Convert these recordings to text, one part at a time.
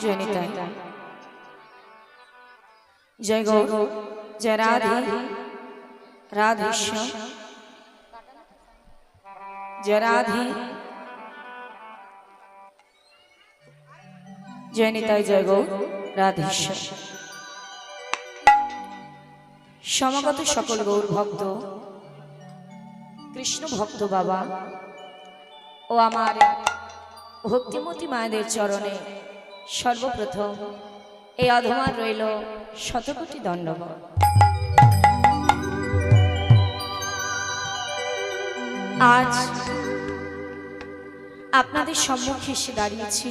জয় নিতাই জয় গৌর জয় রাধে। রাধেশ্যাম। জয় রাধে। জয় নিতাই জয় গৌর রাধেশ্যাম। সমাগত সকল গৌর ভক্ত কৃষ্ণ ভক্ত বাবা ও আমার ভক্তিমতী মায়েদের চরণে সর্বপ্রথম। এই অধমার রইল শতকোটি দণ্ডবত আজ আপনাদের সম্মুখে এসে দাঁড়িয়েছি।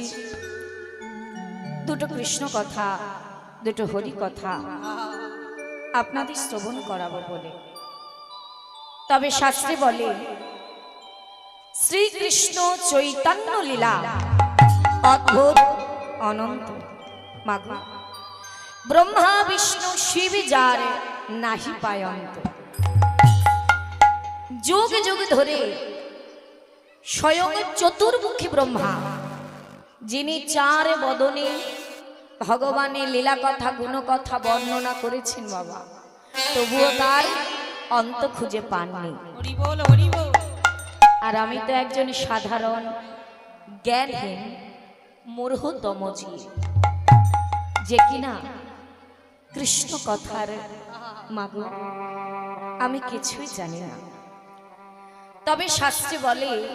দুটো কৃষ্ণ কথা, দুটো হরি কথা আপনাদের শ্রবণ করাবো বলে। তবে শাস্ত্রে বলে, শ্রীকৃষ্ণ চৈতন্য লীলা অদ্ভুত অনন্ত। মাগো। ব্রহ্মা, বিষ্ণু, শিব যার নাহি পায়ন্ত। যুগ যুগ ধরে স্বয়ং চতুর্মুখী ব্রহ্মা, যিনি চার বদনে ভগবানের লীলা কথা, গুণ কথা বর্ণনা করেছেন বাবা। তবুও তার অন্ত খুঁজে পাননি। আর আমি তো একজন সাধারণ জ্ঞানহীন মূর্হতম জীব। যে কিনা কৃষ্ণ কথার মাগো। আমি কিছুই জানি না। তবে শাস্ত্রে বলে,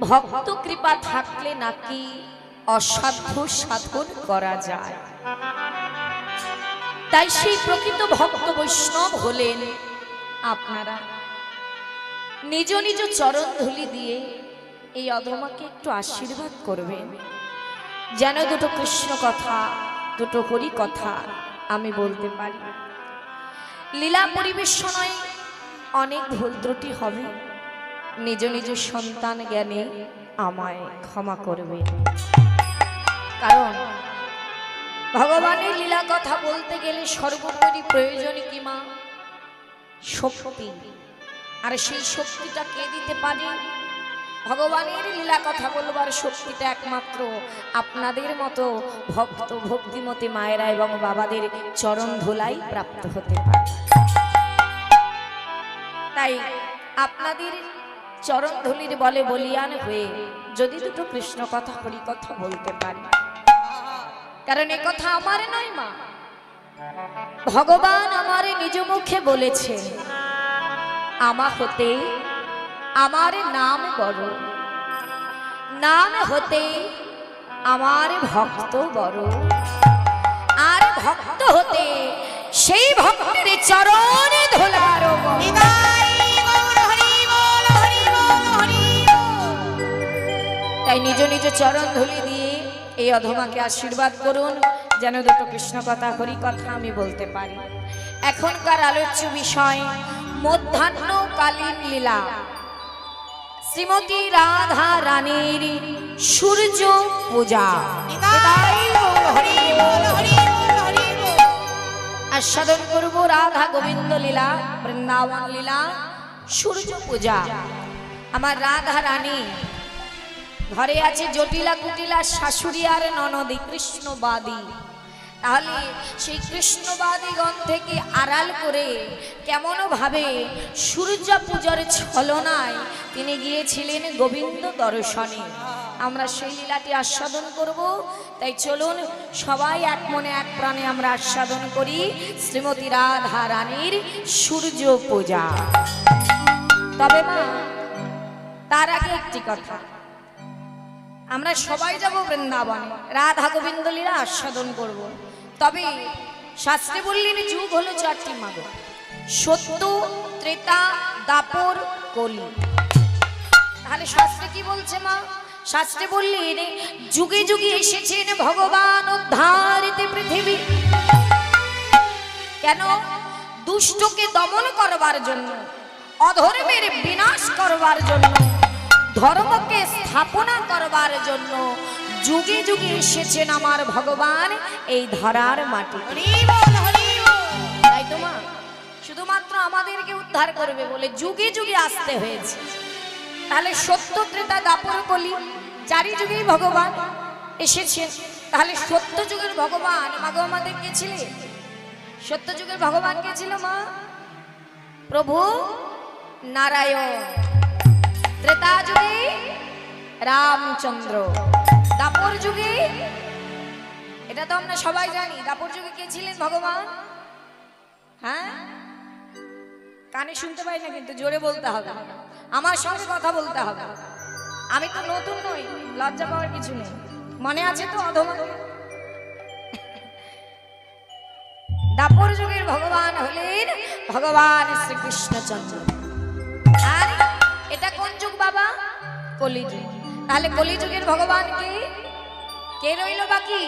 ভক্ত কৃপা থাকলে নাকি অসাধ্য সাধন করা যায়। তাই সেই প্রকৃত ভক্ত বৈষ্ণব হলেন আপনারা। নিজ নিজ চরণ ধুলি দিয়ে এই অধমাকে একটু আশীর্বাদ করবেন। যেন দুটো কৃষ্ণ কথা, দুটো হরি কথা আমি বলতে পারি। লীলা পরিবেশনায় অনেক ভুল ত্রুটি হবে। নিজ নিজ সন্তান জ্ঞানে আমায় ক্ষমা করবে। কারণ ভগবানের লীলা কথা বলতে গেলে সর্বোপরি প্রয়োজন কি মা? শক্তি। আর সেই শক্তিটা কে দিতে পারে? ভগবানের লীলা কথা বলবার শক্তিটা একমাত্র আপনাদের মতো ভক্ত ভক্তিমতী মায়েরা এবং বাবাদের চরণ ধুলাই প্রাপ্ত হতে পারে। তাই আপনাদের চরণ ধুলির বলে বলিয়ান হয়ে যদি দুটো কৃষ্ণ কথা হরি কথা বলতে পারি। কারণ এ কথা আমার নয় মা। ভগবান আমারে নিজ মুখে বলেছেন, আমা হতে আমার নাম বড়। নাম হতে আমার ভক্ত বড়। আর ভক্ত হতে সেই ভক্তের চরণে ধোলার তাই নিজ নিজ চরণ ধুলি দিয়ে এই অধমাকে আশীর্বাদ করুন, যেন দুটো কৃষ্ণ কথা হরি কথা আমি বলতে পারি। এখনকার আলোচ্য বিষয় মধ্যাহ্নকালীন লীলা। শ্রীমতী রাধা রানীর সূর্য পূজা। আস্বাদন করব রাধা গোবিন্দ লীলা বৃন্দাবন লীলা সূর্য পূজা। আমার রাধা রানী ঘরে আছে জটিলা কুটিলা শাশুড়ি আর ননদী কৃষ্ণবাদী। তাহলে সেই কৃষ্ণবাদীগণ থেকে আড়াল করে কেমনভাবে সূর্য পূজার ছলনায় তিনি গিয়েছিলেন গোবিন্দ দর্শনে। আমরা সেই লীলাটি আস্বাদন করব। তাই চলুন সবাই এক মনে এক প্রাণে আমরা আস্বাদন করি শ্রীমতী রাধা রানীর সূর্য পূজা তবে মা, তার আগে একটি কথা। আমরা সবাই যাব বৃন্দাবনে। রাধা গোবিন্দ লীলা আস্বাদন করব। তবে শাস্ত্রে বললেন যুগ হলো চারটি মাগ। সত্য, ত্রেতা, দাপর, কলি। তাহলে শাস্ত্রে কি বলছে মা? শাস্ত্রে বললেন, যুগে যুগে এসেছেন ভগবান উদ্ধারিতে পৃথিবী। কেন? দুষ্টকে দমন করবার জন্য, অধর্মের বিনাশ করবার জন্য। ধর্মকে স্থাপনা করবার জন্য যুগে যুগে এসেছেন আমার ভগবান এই ধরার মাটি। তাই শুধুমাত্র আমাদেরকে উদ্ধার করবে বলে যুগে যুগে আসতে হয়েছে। তাহলে সত্য ত্রেতা দাপর কলি চারি যুগেই ভগবান এসেছেন। তাহলে সত্য যুগের ভগবান মাগো আমাদের কে ছিলে? সত্য যুগের ভগবান কে ছিল মা? প্রভু নারায়ণ। ত্রেতা যুগে রামচন্দ্র। দাপর যুগে, এটা তো আমরা সবাই জানি, দাপর যুগে কে ছিলেন ভগবান? হ্যাঁ? কানে শুনতে পাই না কিন্তু জোরে বলতে হবে। আমার সঙ্গে কথা বলতে হবে। আমি তো নতুন নই, লজ্জা পাওয়ার কিছু নেই। মনে আছে তো অধমা? দাপর যুগের ভগবান হলেন ভগবান শ্রীকৃষ্ণচন্দ্র। কলিযুগ। তাহলে কলিযুগের ভগবান কে? কে রইল বাকি?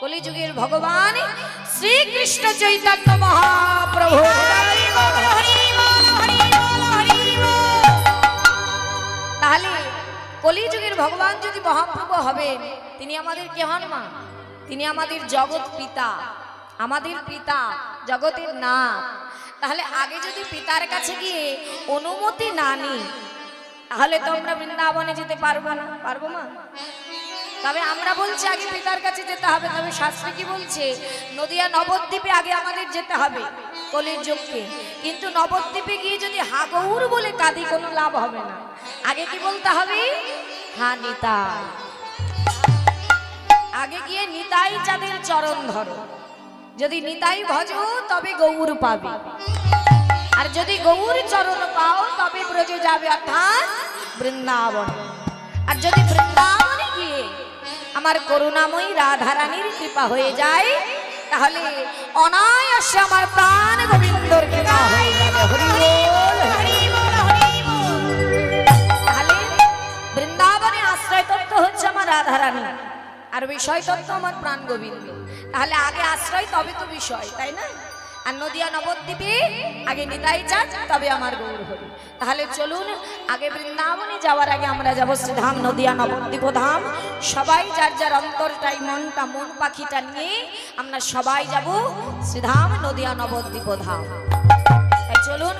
কলিযুগের ভগবান শ্রীকৃষ্ণ চৈতন্য মহাপ্রভু। তাহলে কলিযুগের ভগবান যদি মহাপ্রভু হবেন, তিনি আমাদের কে হন মা? তিনি আমাদের জগৎ পিতা। আমাদের পিতা জগতের নাথ তাহলে আগে যদি পিতার কাছে গিয়ে অনুমতি না নিই তাহলে তো আমরা বৃন্দাবনে যেতে পারব না। পারব মা? তবে আমরা বলছি আগে পিতার কাছে যেতে হবে। তবে শাস্ত্রে কি বলছে? নদিয়া নবদ্বীপে আগে আমাদের যেতে হবে কলির যুগকে কিন্তু নবদ্বীপে গিয়ে যদি হাগৌর বলে কাঁদি, কোনো লাভ হবে না। আগে কি বলতে হবে? হা নিতাই। আগে গিয়ে নিতাই চাঁদের চরণ ধরো। যদি নিতাই ভজ, তবে গৌর পাবে। আর যদি গৌর চরণ পাও, তবে ব্রজে যাবে অর্থাৎ বৃন্দাবন। আর যদি বৃন্দাবনে গিয়ে আমার করুণাময়ী রাধারানীর কৃপা হয়ে যায়, তাহলে অনায়াসে আমার প্রাণ গোবিন্দর কৃপা হয়ে যাবে। তাহলে বৃন্দাবনে আশ্রয় তত্ত্ব হচ্ছে আমার রাধারানী। আর বিষয় তত্ত্ব আমার প্রাণ গোবিন্দ। তাহলে আগে আশ্রয়, তবে তো বিষয়, তাই না? আর নদিয়া নবদ্বীপে। আগে নিতাই চাঁদ, তবে আমার গৌর হরি। তাহলে চলুন, আগে বৃন্দাবনে যাওয়ার আগে আমরা যাব শ্রীধাম নদিয়া নবদ্বীপ ধাম। সবাই যার যার অন্তরটাই মনটা, মন পাখিটা নিয়ে আমরা সবাই যাব শ্রীধাম নদিয়া নবদ্বীপ ধাম। চলুন,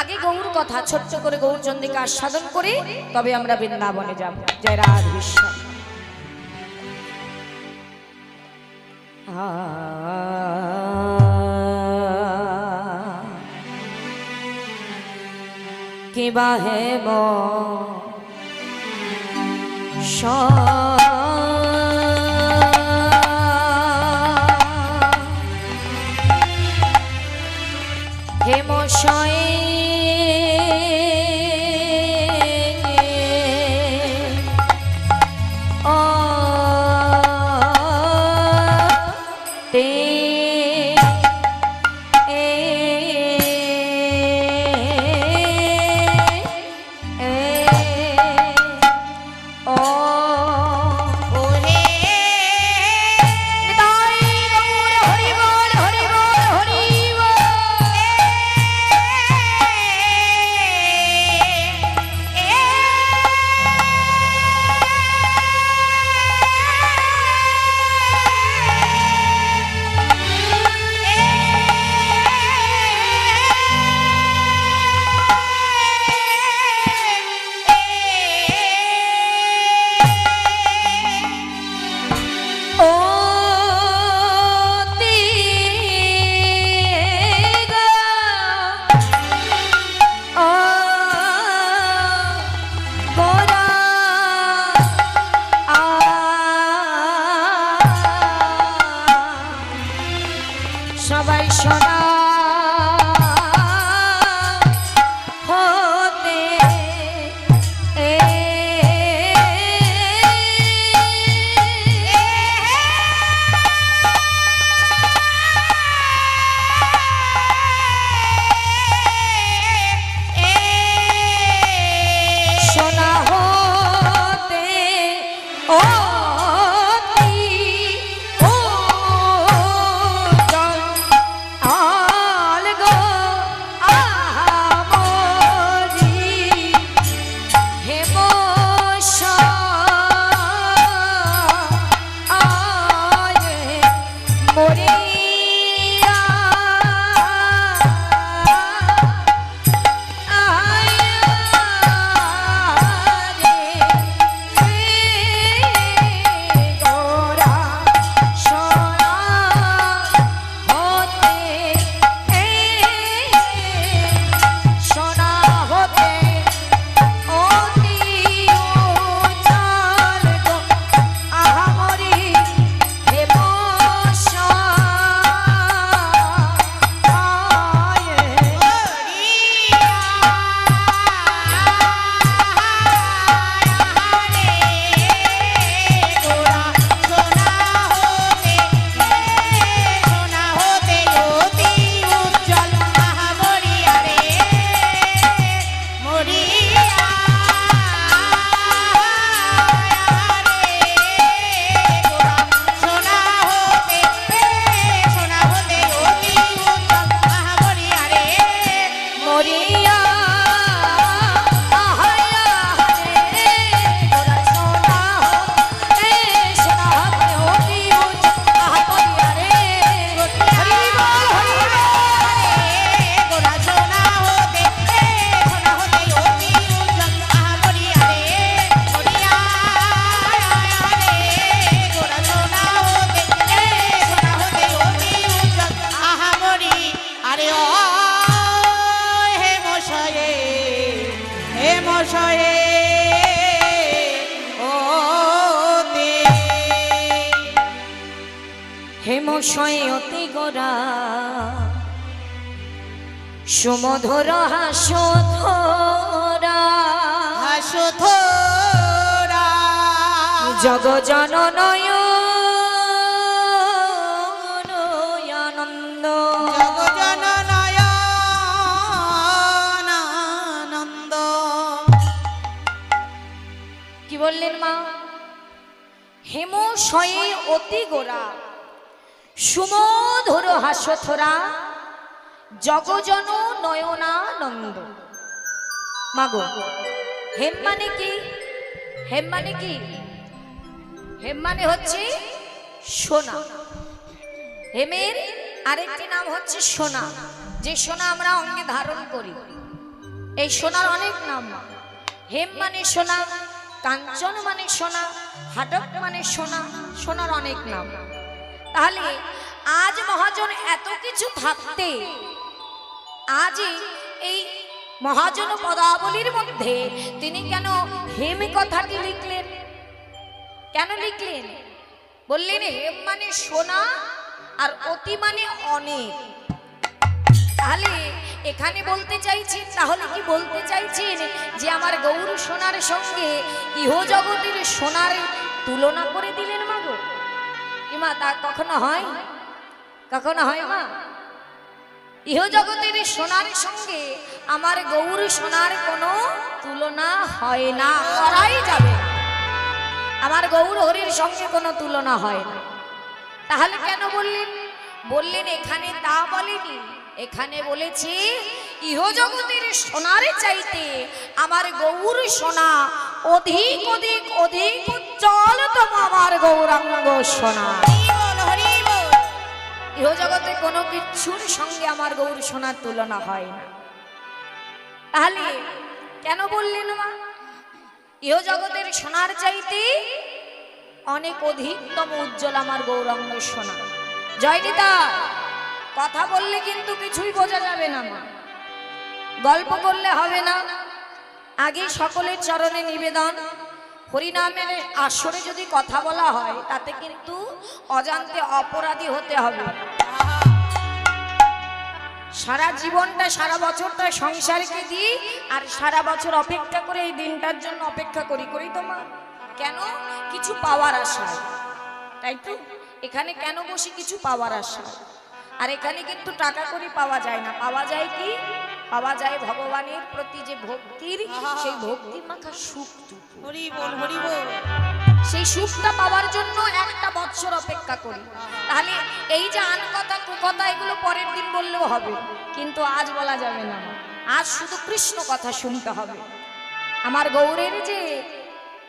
আগে গৌর কথা, ছোট্ট করে গৌর চন্দ্রিকা আস্বাদন করে, তবে আমরা বৃন্দাবনে যাব। জয় রাধেশ্বর কে বাহে হেমশয়ে ও সুমধুর হাসধরা। হাসো থোরা জগ জননয় আনন্দ জগজন নয়নানন্দ কি বললেন মা? হেমশয়ে অতি গোরা সুমধুর হাসথরা জগজন নয়নানন্দ। মাগো, হেম মানে কি? হেম মানে কি? হেম মানে হচ্ছে সোনা। হেমের আরেকটি নাম হচ্ছে সোনা, যে সোনা আমরা অঙ্গে ধারণ করি। এই সোনার অনেক নাম। হেম মানে সোনা, কাঞ্চন মানে সোনা, হাটক মানে সোনা, সোনার অনেক নাম। তাহলে আজ মহাজন এত কিছু থাকতে আজই এই মহাজন পদাবলীর মধ্যে তিনি কেন হেম কথাটি লিখলেন? কেন লিখলেন? বললেন, হেম মানে সোনা আর অতি মানে অনেক। তাহলে এখানে বলতে চাইছেন, তাহলে কি বলতে চাইছেন যে আমার গৌর সোনার সঙ্গে ইহ জগতের সোনার তুলনা করে দিলেন মা গো কি তা কখনো হয়? কখনো হয়, মা? ইহ জগতের সোনার সঙ্গে আমার গৌর সোনার কোনো তুলনা হয় না করাই যাবে। আমার গৌর হরির সঙ্গে কোনো তুলনা হয় না। তাহলে কেন বললেন? বললেন, এখানে তা বলেনি। এখানে বলেছি, ইহজগতের সোনার চাইতে আমার গৌর সোনা অধিক অধিক অধিক উজ্জ্বলতম আমার গৌরাঙ্গ সোনা। ইহজগতে কোনো কিছুর সঙ্গে আমার গৌর সোনার তুলনা হয় না। তাহলে কেন বললেন মা? ইহজগতের সোনার চাইতে অনেক অধিকতম উজ্জ্বল আমার গৌরাঙ্গ সোনা। জয় দিদা কথা বললে কিন্তু কিছুই বোঝা যাবে না মা। গল্প করলে হবে না। আগে সকলের চরণে নিবেদন হরিনামের আসরে যদি কথা বলা হয়, তাতে কিন্তু অজান্তে অপরাধী হতে হবে। সারা জীবনটা, সারা বছরটা সংসারকে দিই, আর সারা বছর অপেক্ষা করে এই দিনটার জন্য অপেক্ষা করি করি তো মা? কেন? কিছু পাওয়ার আশায় তাই তো? এখানে কেন বসে কিছু পাওয়ার আশায় আর এখানে কিন্তু টাকা করে পাওয়া যায় না। পাওয়া যায় কি? পাওয়া যায় ভগবানের প্রতি যে ভক্তির সেই ভক্তি মাখা সুখ হরি বল হরি বল। সেই সুখটা পাওয়ার জন্য একটা বছর অপেক্ষা করি। তাহলে এই যে আন কথা কুকথা এগুলো পরের দিন বললেও হবে কিন্তু আজ বলা যাবে না। আজ শুধু কৃষ্ণ কথা শুনতে হবে। আমার গৌরের যে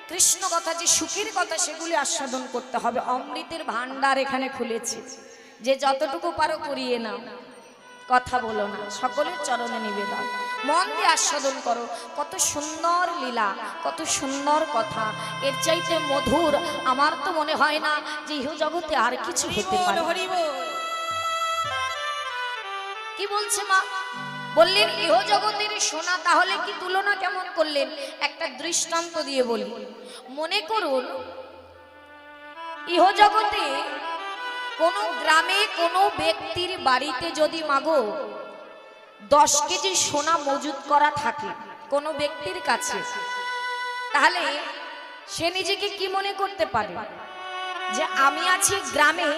কৃষ্ণ কথা যে সুখের কথা সেগুলি আস্বাদন করতে হবে। অমৃতের ভান্ডার এখানে খুলেছে। যে যতটুকু পারো করিয়ে নাও। কথা বলো না সকলের চরণে নিবেদন। মন দিয়ে আস্বাদন করো কত সুন্দর লীলা কত সুন্দর কথা। এর চাইতে মধুর আমার তো মনে হয় না যে ইহ জগতে আর কিছু হতে পারে। কি বলছে মা? বললেন ইহ জগতের সোনা তাহলে কি তুলনা কেমন করলেন? একটা দৃষ্টান্ত দিয়ে বলি। মনে করুন ইহ জগতে কোনো গ্রামে কোনো ব্যক্তির বাড়িতে যদি মাগো দশ কেজি সোনা মজুদ করা থাকে কোনো ব্যক্তির কাছে, তাহলে সে নিজেকে কি মনে করতে পারে? যে আমি আছি গ্রামে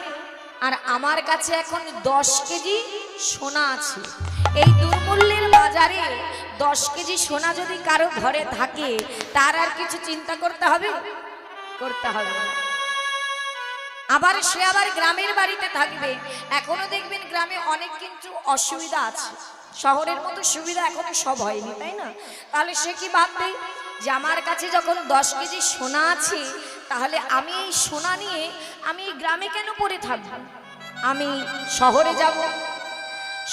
আর আমার কাছে এখন দশ কেজি সোনা আছে। এই দুর্মূল্যের বাজারে দশ কেজি সোনা যদি কারও ঘরে থাকে, তার আর কিছু চিন্তা করতে হবে? করতে হবে না। আবার সে আবার গ্রামের বাড়িতে থাকবে। এখনও দেখবেন গ্রামে অনেক কিন্তু অসুবিধা আছে। শহরের মতো সুবিধা এখনও সব হয়নি, তাই না? তাহলে সে কি ভাববে যে আমার কাছে যখন দশ কেজি সোনা আছে, তাহলে আমি এই সোনা নিয়ে আমি গ্রামে কেন পড়ে থাকব? আমি শহরে যাব।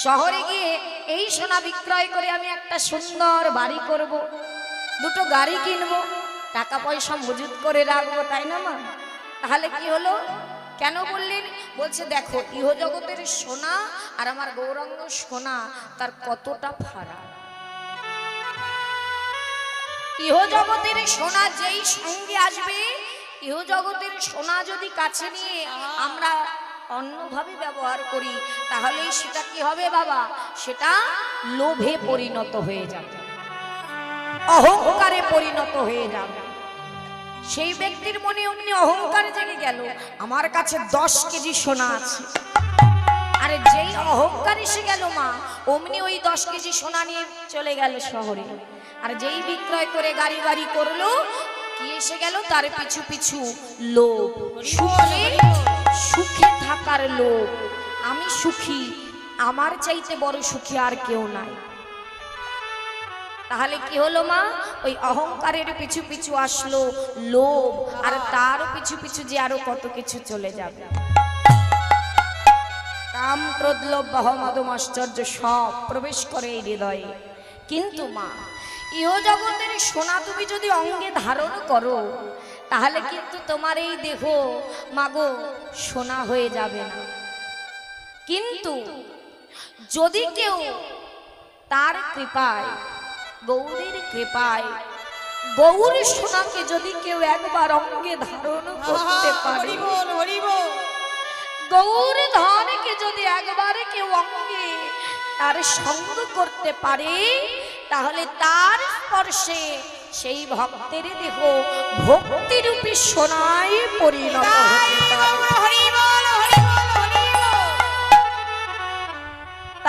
শহরে গিয়ে এই সোনা বিক্রয় করে আমি একটা সুন্দর বাড়ি করব। দুটো গাড়ি কিনবো। টাকা পয়সা মজুত করে রাখব, তাই না মা? তাহলে কি হলো? কেন বললেন? বলছে দেখো ইহজগতের সোনা আর আমার গৌরাঙ্গ সোনা তার কতটা ফারাক ইহজগতের সোনা যেই সঙ্গে আসবে ইহজগতের সোনা যদি কাছে নিয়ে আমরা অন্যভাবে ব্যবহার করি তাহলেই সেটা কি হবে বাবা? সেটা লোভে পরিণত হয়ে যাবে। অহংকারে পরিণত হয়ে যাবে। সেই ব্যক্তির মনে অমনি অহংকার জেগে গেল। আমার কাছে দশ কেজি সোনা আছে। আরে যেই অহংকার এসে গেল মা, অমনি ওই দশ কেজি সোনা নিয়ে চলে গেল শহরে। আর যেই বিক্রয় করে গাড়ি গাড়ি করল, কি এসে গেল? তার পিছু পিছু লোভ। সুখে সুখে থাকার লোভ। আমি সুখী, আমার চাইতে বড় সুখী আর কেউ নাই। তাহলে কি হলো মা? ওই অহংকারের পিছু পিছু আসলো লোভ, আর তারও পিছু পিছু যে আরও কত কিছু চলে যাবে। কাম ক্রোধ লোভ বহমদম আশ্চর্য সব প্রবেশ করে এই হৃদয়ে। কিন্তু মা, ইহ জগতের সোনা তুমি যদি অঙ্গে ধারণ করো, তাহলে কিন্তু তোমার এই দেহ, মাগো, সোনা হয়ে যাবে না। কিন্তু যদি কেউ তার কৃপায় গৌরীর কৃপায়। গৌর সোনাকে যদি কেউ একবার অঙ্গে ধারণ করতে পারে। গৌর ধনকে যদি একবারে কেউ অঙ্গে তার সঙ্গ করতে পারে তাহলে তার স্পর্শে সেই ভক্তের দেহ ভক্তিরূপী সোনায় পরিণত হতে পারে।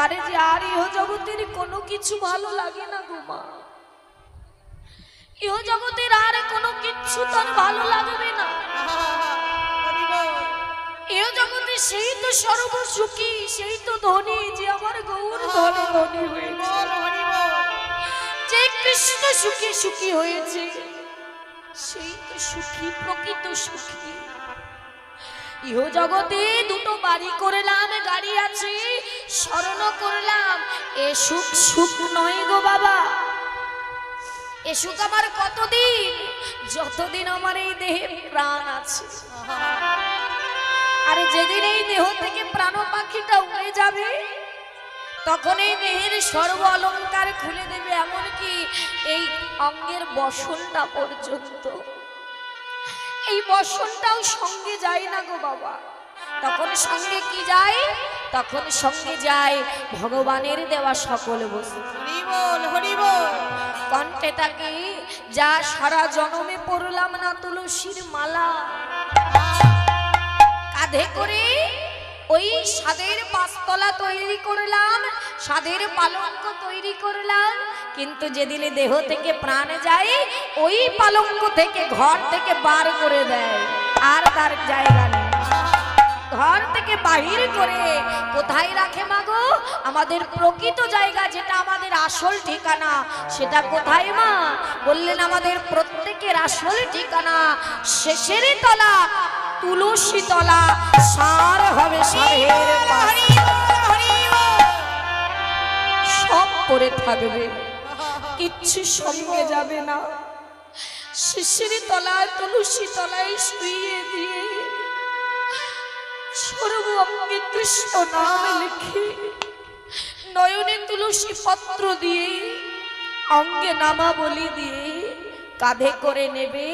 তারে যে আর ইহ জগতের কোনো কিছু ভালো লাগে না গো মা। ইহ জগতের আর কোনো কিছু তার ভালো লাগবে না। জগতে সেই তো সেই তো ধনী, যে আমার গৌর ধনে হয়েছে। যে কৃষ্ণ সুখী সুখী হয়েছে, সেই তো সুখী, প্রকৃত সুখী। ইহ জগতে দুটো বাড়ি করে করলাম, গাড়ি আছে স্মরণ করলাম, এ সুখ সুখ নয় গো বাবা। এ সুখ আমার কতদিন? যতদিন আমার এই দেহে প্রাণ আছে। আর যেদিন এই দেহ থেকে প্রাণ পাখিটা উড়ে যাবে, তখন এই দেহের সর্ব অলঙ্কার খুলে দেবে, এমনকি এই অঙ্গের বসনটা পর্যন্ত। এই বসনটাও সঙ্গে যায় না গো বাবা। তখন সঙ্গে কি যায়? তখন সঙ্গে যায় ভগবানের দেওয়া সকল বস্তু। হরি বল হরি বল। কণ্ঠে তাকে যা সারা জনমে পড়লাম না তুলসীর মালা। কাঁধে করে ওই সাদের পাঁচতলা তৈরি করলাম সাদের পালঙ্ক তৈরি করলাম। কিন্তু যেদিনে দেহ থেকে প্রাণ যায় ওই পালঙ্ক থেকে ঘর থেকে বার করে দেয়। আর তার জায়গা ঘর থেকে বাহির করে কোথায় রাখে মাগো? আমাদের প্রকৃত জায়গা যেটা, আমাদের আসল ঠিকানা, সেটা কোথায় মা? বললেন, আমাদের প্রত্যেকের আসল ঠিকানা শেষের তলা, তুলসী তলা, সার হবে সব করে থাকবে, কিচ্ছু সঙ্গে যাবে না। শিশির তলায়, তুলসী তলায় শুয়ে দিয়ে সর্ব অঙ্গে কৃষ্ণ নাম লিখে। নয়নে তুলসী পত্র দিয়ে, অঙ্গে নামা বলি দিয়ে, কাঁধে করে নেবে,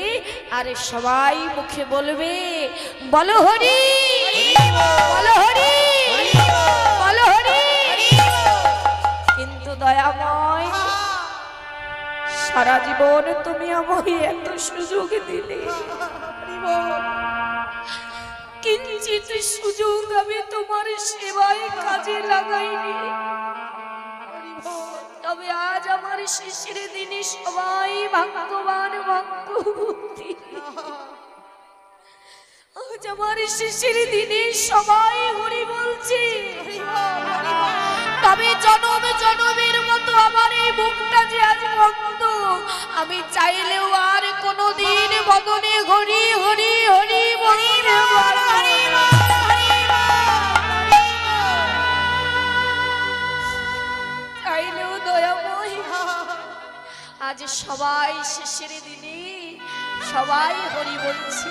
আর সবাই মুখে বলবে, বলো হরি বলো হরি বলো হরি। কিন্তু দয়াময়, সারা জীবন তুমি আমাকে এত সুযোগ দিলে। কিঞ্চিত সুযোগ আমি তোমার সেবায় কাজে লাগাইনি। তবে আজ আমার শিশির দিনে সবাই ভাগ্যবান ভাগ্যবতী আজ আমার শেষের দিনে সবাই হরি বলছে। তবে জনম জনমের মতো আমার এই মুখটা যে আজ বন্ধ। আমি চাইলেও আর কোনোদিন বদনে হরি হরি হরি হরি চাইলেও আজ সবাই শেষের দিনে সবাই হরি বলছে,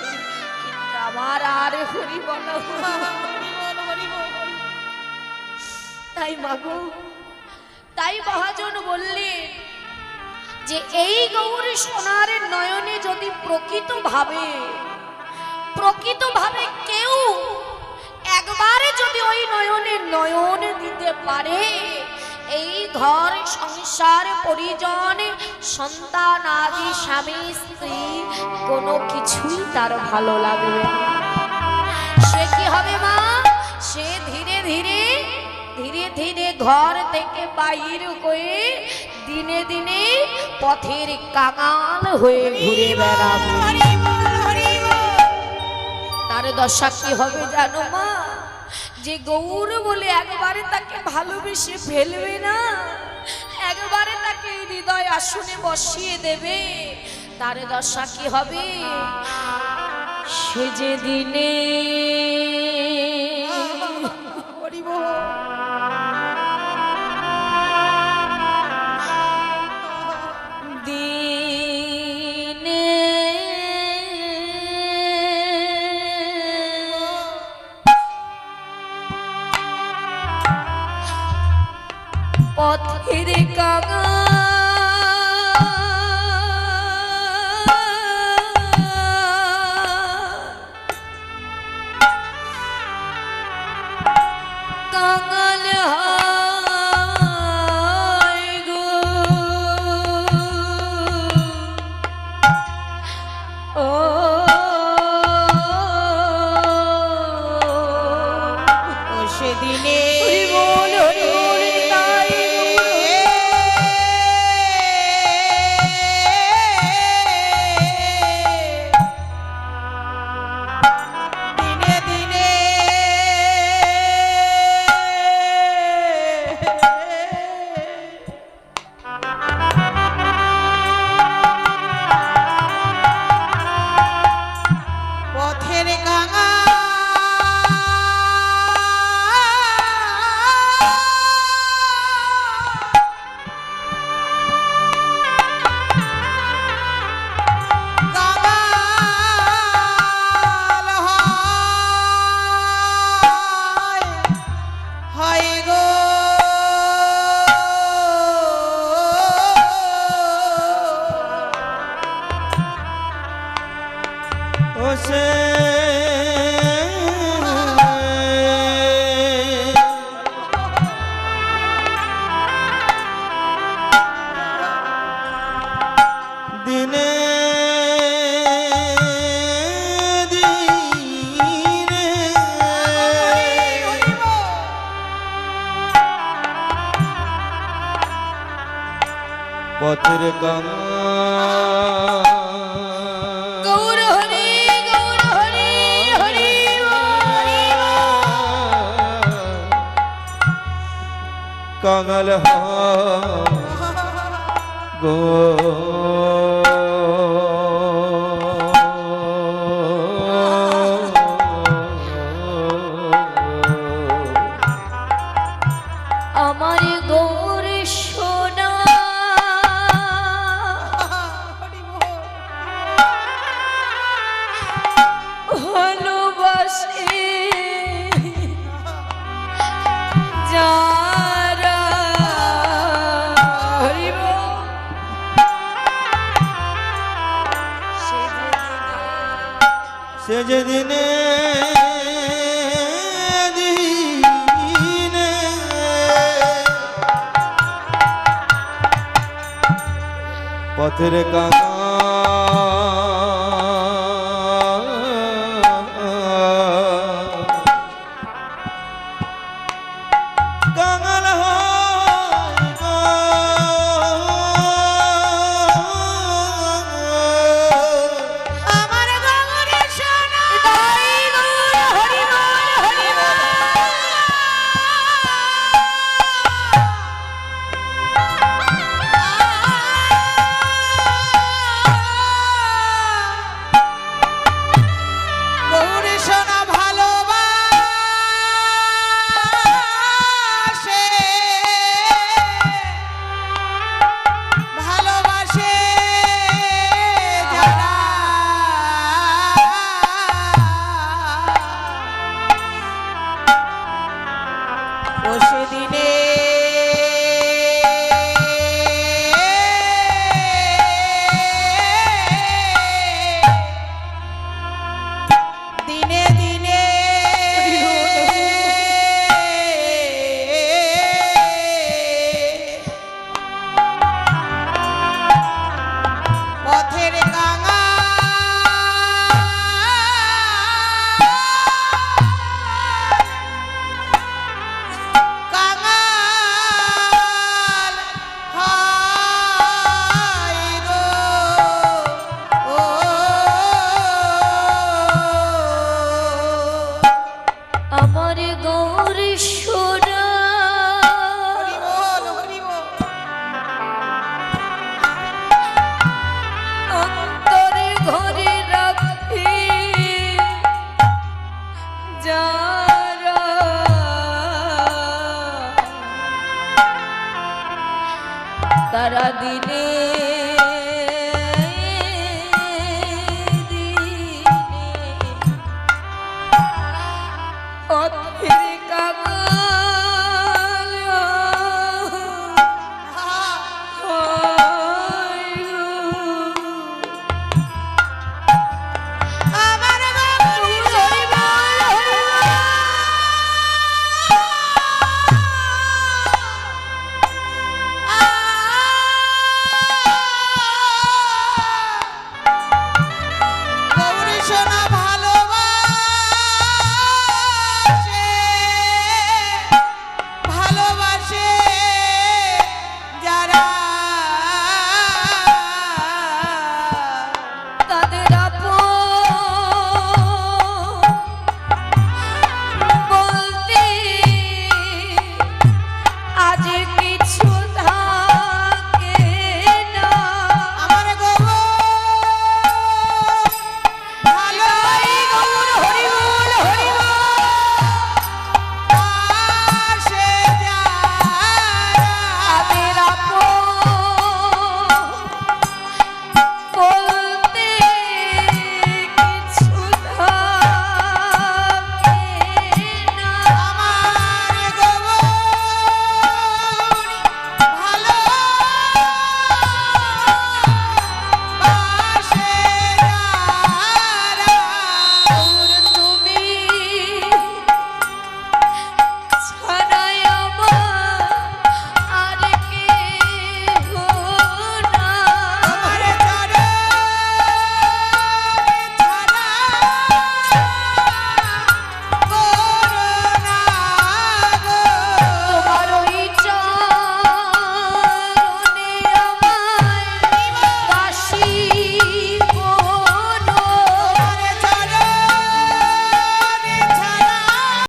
কিন্তু আমার আর হরি বলা। তাই মাগো তাই মহাজন বললেন যে এই গৌরী সোনার নয়নে যদি প্রকৃত ভাবে প্রকৃত ভাবে কেউ একবার পারে, এই ঘর সংসার পরিজন, সন্তান আদি স্বামী স্ত্রী, কোনো কিছুই তার ভালো লাগবে। সে কি হবে মা সে ধীরে ধীরে ধীরে ঘর থেকে বাইর হয়ে দিনে দিনে পথের কাঙাল হয়ে ঘুরে বেড়াবে। তার দশা কি হবে জানো মা? যে গৌর বলে একবারে তাকে ভালোবেসে ফেলবে না, একবারে তাকে হৃদয় আসনে বসিয়ে দেবে। তার দশা কি হবে? সে যে দিনে পথের কাঙা কাঙাল পথের গঙ্গা গৌর হরি যে দিনে সে